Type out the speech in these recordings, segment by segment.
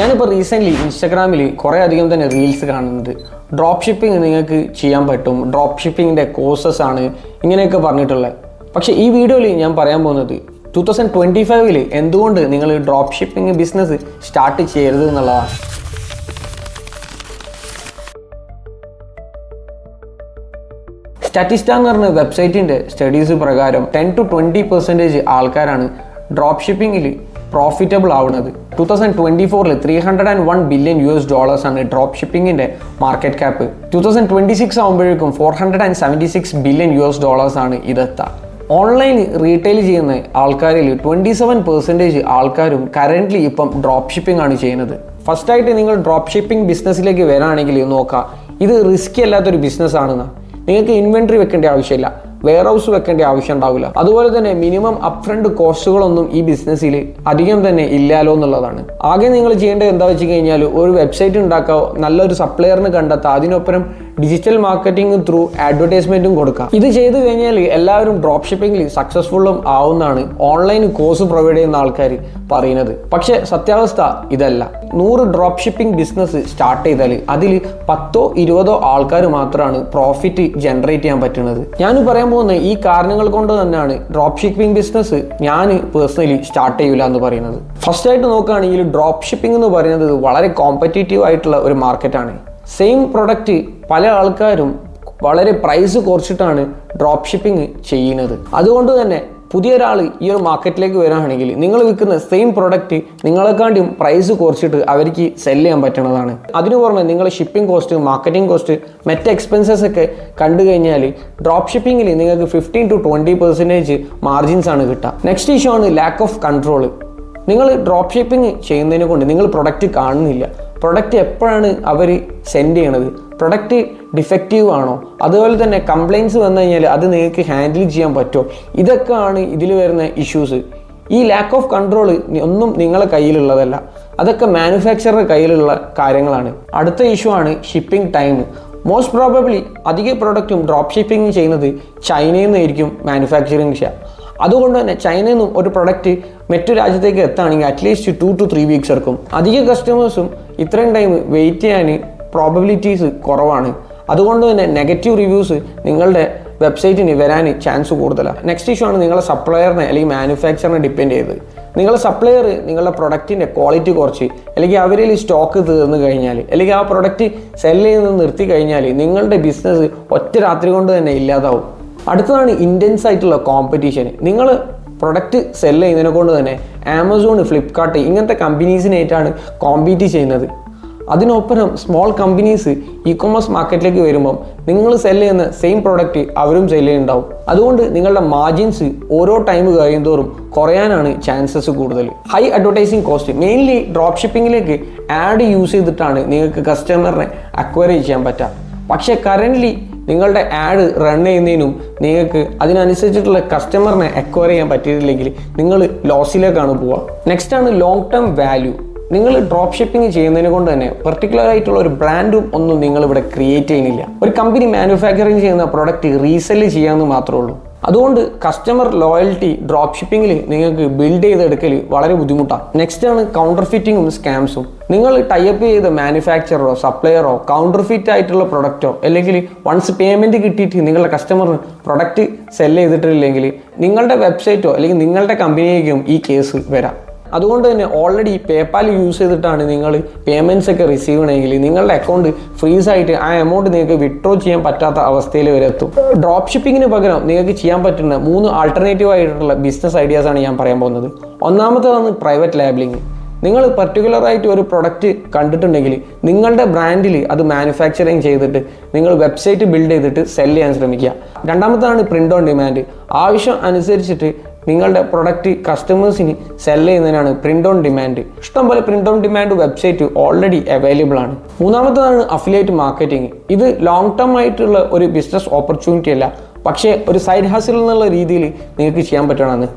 ഞാനിപ്പോൾ റീസെന്റ്ലി ഇൻസ്റ്റാഗ്രാമിൽ കുറേ അധികം തന്നെ റീൽസ് കാണുന്നുണ്ട് ഡ്രോപ്പ് ഷിപ്പിംഗ് നിങ്ങൾക്ക് ചെയ്യാൻ പറ്റും. ഡ്രോപ്പ് ഷിപ്പിങ്ങിന്റെ കോഴ്സസ് ആണ് ഇങ്ങനെയൊക്കെ പറഞ്ഞിട്ടുള്ളത്. പക്ഷേ ഈ വീഡിയോയിൽ ഞാൻ പറയാൻ പോകുന്നത് ടു തൗസൻഡ് ട്വന്റി ഫൈവിൽ എന്തുകൊണ്ട് നിങ്ങൾ ഡ്രോപ്പ് ഷിപ്പിംഗ് ബിസിനസ് സ്റ്റാർട്ട് ചെയ്യരുത് എന്നുള്ളതാണ്. സ്റ്റാറ്റിസ്റ്റ എന്ന് പറഞ്ഞ വെബ്സൈറ്റിന്റെ സ്റ്റഡീസ് പ്രകാരം ടെൻ ടു ട്വന്റി പെർസെന്റേജ് ആൾക്കാരാണ് ഡ്രോപ്പ് ഷിപ്പിങ്ങിൽ പ്രോഫിറ്റബിൾ ആവുന്നത്. ടു തൗസൻഡ് ട്വന്റി ഫോറിൽ three hundred and one billion U S dollars ആണ് drop ഷിപ്പിംഗിന്റെ market cap two thousand twenty six ആകുമ്പോഴേക്കും four hundred and seventy six billion U S dollars ആണ് ഇതെത്തുക online retail ചെയ്യുന്ന ആൾക്കാരിൽ twenty seven percentage ആൾക്കാരും currently ഇപ്പം drop shipping ആണ് ചെയ്യുന്നത്. ഫസ്റ്റ് ആയിട്ട് നിങ്ങൾ ഡ്രോപ്പ് ഷിപ്പിംഗ് ബിസിനസ്സിലേക്ക് വരാണെങ്കിൽ നോക്കുക ഇത് റിസ്ക് അല്ലാത്തൊരു ബിസിനസ് ആണെന്ന്. നിങ്ങൾക്ക് ഇൻവെൻട്രി വെക്കേണ്ട ആവശ്യമില്ല. വെയർ ഹൗസ് വെക്കേണ്ട ആവശ്യം ഉണ്ടാവില്ല. അതുപോലെ തന്നെ മിനിമം അപ്രണ്ട് കോസ്റ്റുകളൊന്നും ഈ ബിസിനസ്സിൽ അധികം തന്നെ ഇല്ലാലോ എന്നുള്ളതാണ്. ആകെ നിങ്ങൾ ചെയ്യേണ്ടത് എന്താ വെച്ച് കഴിഞ്ഞാൽ ഒരു വെബ്സൈറ്റ് ഉണ്ടാക്കാവോ നല്ലൊരു സപ്ലയറിന് കണ്ടെത്താം അതിനൊപ്പം ഡിജിറ്റൽ മാർക്കറ്റിംഗ് ത്രൂ അഡ്വർടൈസ്മെന്റും കൊടുക്കാം. ഇത് ചെയ്തു കഴിഞ്ഞാൽ എല്ലാവരും ഡ്രോപ്പ് ഷിപ്പിംഗിൽ സക്സസ്ഫുള്ളും ആവുന്നതാണ് ഓൺലൈൻ കോഴ്സ് പ്രൊവൈഡ് ചെയ്യുന്ന ആൾക്കാർ പറയുന്നത്. പക്ഷെ സത്യാവസ്ഥ ഇതല്ല. നൂറ് ഡ്രോപ്പ് ഷിപ്പിംഗ് ബിസിനസ് സ്റ്റാർട്ട് ചെയ്താൽ അതിൽ പത്തോ ഇരുപതോ ആൾക്കാർ മാത്രമാണ് പ്രോഫിറ്റ് ജനറേറ്റ് ചെയ്യാൻ പറ്റുന്നത്. ഞാൻ പറയാൻ പോകുന്ന ഈ കാരണങ്ങൾ കൊണ്ട് തന്നെയാണ് ഡ്രോപ്പ് ഷിപ്പിംഗ് ബിസിനസ് ഞാൻ പേഴ്സണലി സ്റ്റാർട്ട് ചെയ്യില്ല എന്ന് പറയുന്നത്. ഫസ്റ്റ് ആയിട്ട് നോക്കുകയാണെങ്കിൽ ഡ്രോപ്പ് ഷിപ്പിംഗ് എന്ന് പറയുന്നത് വളരെ കോമ്പറ്റീറ്റീവ് ആയിട്ടുള്ള ഒരു മാർക്കറ്റാണ് സെയിം പ്രൊഡക്റ്റ് പല ആൾക്കാരും വളരെ പ്രൈസ് കുറച്ചിട്ടാണ് ഡ്രോപ്പ് ഷിപ്പിംഗ് ചെയ്യുന്നത്. അതുകൊണ്ട് തന്നെ പുതിയ ഒരാൾ ഈ ഒരു മാർക്കറ്റിലേക്ക് വരികയാണെങ്കിൽ നിങ്ങൾ വിൽക്കുന്ന സെയിം പ്രൊഡക്റ്റ് നിങ്ങളെക്കാണ്ടും പ്രൈസ് കുറച്ചിട്ട് അവർക്ക് സെൽ ചെയ്യാൻ പറ്റുന്നതാണ് അതിനു പുറമെ നിങ്ങൾ ഷിപ്പിംഗ് കോസ്റ്റ് മാർക്കറ്റിംഗ് കോസ്റ്റ് മറ്റ് എക്സ്പെൻസസ് ഒക്കെ കണ്ടു കഴിഞ്ഞാൽ ഡ്രോപ്പ് ഷിപ്പിങ്ങിൽ നിങ്ങൾക്ക് fifteen to twenty percentage margins ആണ് കിട്ടുക. നെക്സ്റ്റ് ഇഷ്യൂ ആണ് ലാക്ക് ഓഫ് കൺട്രോൾ നിങ്ങൾ ഡ്രോപ്പ് ഷിപ്പിംഗ് ചെയ്യുന്നതിനെ കൊണ്ട് നിങ്ങൾ പ്രൊഡക്റ്റ് കാണുന്നില്ല. പ്രൊഡക്റ്റ് എപ്പോഴാണ് അവർ സെൻഡ് ചെയ്യണത്? പ്രൊഡക്റ്റ് ഡിഫക്റ്റീവ് ആണോ? അതുപോലെ തന്നെ കംപ്ലയിൻസ് വന്നു കഴിഞ്ഞാൽ അത് നിങ്ങൾക്ക് ഹാൻഡിൽ ചെയ്യാൻ പറ്റുമോ? ഇതൊക്കെയാണ് ഇതിൽ വരുന്ന ഇഷ്യൂസ് ഈ ലാക്ക് ഓഫ് കൺട്രോൾ ഒന്നും നിങ്ങളെ കയ്യിലുള്ളതല്ല. അതൊക്കെ മാനുഫാക്ചറുടെ കയ്യിലുള്ള കാര്യങ്ങളാണ്. അടുത്ത ഇഷ്യൂ ആണ് ഷിപ്പിംഗ് ടൈം മോസ്റ്റ് പ്രോബബ്ലി അധിക പ്രൊഡക്റ്റും ഡ്രോപ്പ് ഷിപ്പിംഗ് ചെയ്യുന്നത് ചൈനയിൽ നിന്നായിരിക്കും മാനുഫാക്ചറിങ് ചെയ്യുക. അതുകൊണ്ട് തന്നെ ചൈനയിൽ നിന്നും ഒരു പ്രൊഡക്റ്റ് മറ്റു രാജ്യത്തേക്ക് എത്തുകയാണെങ്കിൽ at least to two three weeks എടുക്കും. അധിക കസ്റ്റമേഴ്സും ഇത്രയും ടൈം വെയിറ്റ് ചെയ്യാൻ പ്രോബബിലിറ്റീസ് കുറവാണ്. അതുകൊണ്ട് തന്നെ നെഗറ്റീവ് റിവ്യൂസ് നിങ്ങളുടെ വെബ്സൈറ്റിന് വരാൻ ചാൻസ് കൂടുതലാണ് നെക്സ്റ്റ് ഇഷ്യൂ ആണ് നിങ്ങളെ സപ്ലയറിനെ അല്ലെങ്കിൽ മാനുഫാക്ചറിനെ ഡിപ്പെൻഡ് ചെയ്ത്. നിങ്ങളുടെ സപ്ലയർ നിങ്ങളുടെ പ്രൊഡക്റ്റിന്റെ ക്വാളിറ്റി കുറച്ച് അല്ലെങ്കിൽ അവരിൽ സ്റ്റോക്ക് തീർന്നു കഴിഞ്ഞാൽ അല്ലെങ്കിൽ ആ പ്രൊഡക്റ്റ് സെല്ല് ചെയ്ത് നിർത്തി കഴിഞ്ഞാൽ നിങ്ങളുടെ ബിസിനസ് ഒറ്റ രാത്രി കൊണ്ട് തന്നെ ഇല്ലാതാവും. അടുത്തതാണ് ഇന്റൻസ് ആയിട്ടുള്ള കോമ്പറ്റീഷൻ നിങ്ങൾ പ്രൊഡക്റ്റ് സെല്ല് ചെയ്യുന്നതിനെ കൊണ്ട് തന്നെ ആമസോൺ ഫ്ലിപ്കാർട്ട് ഇങ്ങനത്തെ കമ്പനീസിനായിട്ടാണ് കോമ്പീറ്റ് ചെയ്യുന്നത്. അതിനൊപ്പം സ്മോൾ കമ്പനീസ് ഇ കൊമേഴ്സ് മാർക്കറ്റിലേക്ക് വരുമ്പം നിങ്ങൾ സെൽ ചെയ്യുന്ന സെയിം പ്രോഡക്റ്റ് അവരും സെൽ ചെയ്യുന്നുണ്ടാവും. അതുകൊണ്ട് നിങ്ങളുടെ മാർജിൻസ് ഓരോ ടൈം കഴിയുന്തോറും കുറയാനാണ് ചാൻസസ് കൂടുതൽ. High advertising cost mainly drop ഷിപ്പിങ്ങിലേക്ക് ad use ചെയ്തിട്ടാണ് നിങ്ങൾക്ക് കസ്റ്റമറിനെ അക്വയർ ചെയ്യാൻ പറ്റുക. പക്ഷേ കറന്റ്ലി നിങ്ങളുടെ ആഡ് റൺ ചെയ്യുന്നതിനും നിങ്ങൾക്ക് അതിനനുസരിച്ചിട്ടുള്ള കസ്റ്റമറിനെ അക്വയർ ചെയ്യാൻ പറ്റിയിട്ടില്ലെങ്കിൽ നിങ്ങൾ ലോസിലേക്കാണ് പോവുക. നെക്സ്റ്റ് ആണ് ലോങ് ടേം വാല്യൂ നിങ്ങൾ ഡ്രോപ്പ് ഷിപ്പിംഗ് ചെയ്യുന്നതിന് കൊണ്ട് തന്നെ പെർട്ടിക്കുലർ ആയിട്ടുള്ള ഒരു ബ്രാൻഡും ഒന്നും നിങ്ങൾ ഇവിടെ ക്രിയേറ്റ് ചെയ്യുന്നില്ല. ഒരു കമ്പനി മാനുഫാക്ചറിങ് ചെയ്യുന്ന പ്രോഡക്റ്റ് റീസെൽ ചെയ്യാമെന്ന് മാത്രമേ ഉള്ളൂ. അതുകൊണ്ട് കസ്റ്റമർ ലോയൽറ്റി ഡ്രോപ്പ് ഷിപ്പിംഗിൽ നിങ്ങൾക്ക് ബിൽഡ് ചെയ്തെടുക്കൽ വളരെ ബുദ്ധിമുട്ടാണ്. നെക്സ്റ്റ് ആണ് കൗണ്ടർ ഫിറ്റിങ്ങും സ്കാംസും നിങ്ങൾ ടൈപ്പ് ചെയ്ത മാനുഫാക്ചറോ സപ്ലയറോ കൗണ്ടർ ഫിറ്റ് ആയിട്ടുള്ള പ്രൊഡക്റ്റോ അല്ലെങ്കിൽ വൺസ് പേയ്മെന്റ് കിട്ടിയിട്ട് നിങ്ങളുടെ കസ്റ്റമറിന് പ്രൊഡക്റ്റ് സെൽ ചെയ്തിട്ടില്ലെങ്കിൽ നിങ്ങളുടെ വെബ്സൈറ്റോ അല്ലെങ്കിൽ നിങ്ങളുടെ കമ്പനിയിലേക്കും ഈ കേസ് വരാം. അതുകൊണ്ട് തന്നെ ഓൾറെഡി പേപ്പാൽ യൂസ് ചെയ്തിട്ടാണ് നിങ്ങൾ പേയ്മെന്റ്സ് ഒക്കെ റിസീവ് ചെയ്യണമെങ്കിൽ നിങ്ങളുടെ അക്കൗണ്ട് ഫ്രീസ് ആയിട്ട് ആ എമൗണ്ട് നിങ്ങൾക്ക് വിഡ്രോ ചെയ്യാൻ പറ്റാത്ത അവസ്ഥയിൽ വരെ എത്തും. ഡ്രോപ്പ് ഷിപ്പിങ്ങിന് പകരം നിങ്ങൾക്ക് ചെയ്യാൻ പറ്റുന്ന മൂന്ന് ആൾട്ടർനേറ്റീവ് ആയിട്ടുള്ള ബിസിനസ് ഐഡിയാസ് ആണ് ഞാൻ പറയാൻ പോകുന്നത്. ഒന്നാമത്തേതാണ് പ്രൈവറ്റ് ലാബിലിംഗ് നിങ്ങൾ പർട്ടിക്കുലറായിട്ട് ഒരു പ്രൊഡക്റ്റ് കണ്ടിട്ടുണ്ടെങ്കിൽ നിങ്ങളുടെ ബ്രാൻഡിൽ അത് മാനുഫാക്ചറിങ് ചെയ്തിട്ട് നിങ്ങൾ വെബ്സൈറ്റ് ബിൽഡ് ചെയ്തിട്ട് സെൽ ചെയ്യാൻ ശ്രമിക്കുക. രണ്ടാമത്തേതാണ് പ്രിന്റ് ഓൺ ഡിമാൻഡ് ആവശ്യം അനുസരിച്ചിട്ട് നിങ്ങളുടെ പ്രൊഡക്റ്റ് കസ്റ്റമേഴ്സിന് സെൽ ചെയ്യുന്നതിനാണ് പ്രിന്റ് ഓൺ ഡിമാൻഡ് ഇഷ്ടംപോലെ print on demand website already available ആണ്. മൂന്നാമത്തതാണ് അഫിലിയേറ്റ് മാർക്കറ്റിംഗ് ഇത് ലോങ് ടേം ആയിട്ടുള്ള ഒരു ബിസിനസ് ഓപ്പർച്യൂണിറ്റി അല്ല. പക്ഷേ ഒരു സൈഡ് ഹാസിൽ എന്നുള്ള രീതിയിൽ നിങ്ങൾക്ക് ചെയ്യാൻ പറ്റണമെന്ന്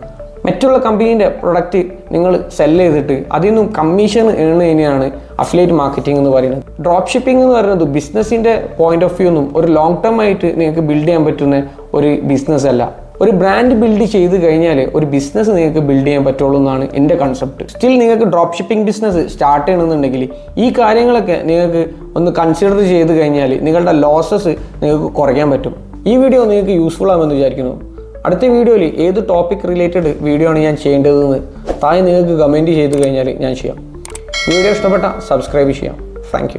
മറ്റുള്ള കമ്പനീന്റെ പ്രൊഡക്റ്റ് നിങ്ങൾ സെൽ ചെയ്തിട്ട് അതിൽ നിന്നും കമ്മീഷൻ ഏൺ അഫിലേറ്റ് മാർക്കറ്റിംഗ് എന്ന് പറയുന്നത്. ഡ്രോപ്പ് ഷിപ്പിംഗ് എന്ന് പറയുന്നത് ബിസിനസ്സിന്റെ പോയിന്റ് ഓഫ് വ്യൂ ഒന്നും ഒരു ലോങ് ടേം ആയിട്ട് നിങ്ങൾക്ക് ബിൽഡ് ചെയ്യാൻ പറ്റുന്ന ഒരു ബിസിനസ് അല്ല. ഒരു ബ്രാൻഡ് ബിൽഡ് ചെയ്ത് കഴിഞ്ഞാൽ ഒരു ബിസിനസ് നിങ്ങൾക്ക് ബിൽഡ് ചെയ്യാൻ പറ്റുള്ളൂ എന്നാണ് എന്റെ കൺസെപ്റ്റ് സ്റ്റിൽ നിങ്ങൾക്ക് ഡ്രോപ്പ് ഷിപ്പിംഗ് ബിസിനസ് സ്റ്റാർട്ട് ചെയ്യണമെന്നുണ്ടെങ്കിൽ ഈ കാര്യങ്ങളൊക്കെ നിങ്ങൾക്ക് ഒന്ന് കൺസിഡർ ചെയ്ത് കഴിഞ്ഞാൽ നിങ്ങളുടെ ലോസസ് നിങ്ങൾക്ക് കുറയ്ക്കാൻ പറ്റും. ഈ വീഡിയോ നിങ്ങൾക്ക് യൂസ്ഫുൾ ആകുമെന്ന് വിചാരിക്കുന്നു. അടുത്ത വീഡിയോയിൽ ഏത് ടോപ്പിക് റിലേറ്റഡ് വീഡിയോ ആണ് ഞാൻ ചെയ്യേണ്ടതെന്ന് താഴെ നിങ്ങൾക്ക് കമന്റ് ചെയ്ത് കഴിഞ്ഞാൽ ഞാൻ ചെയ്യാം. വീഡിയോ ഇഷ്ടപ്പെട്ട സബ്സ്ക്രൈബ് ചെയ്യാം. താങ്ക്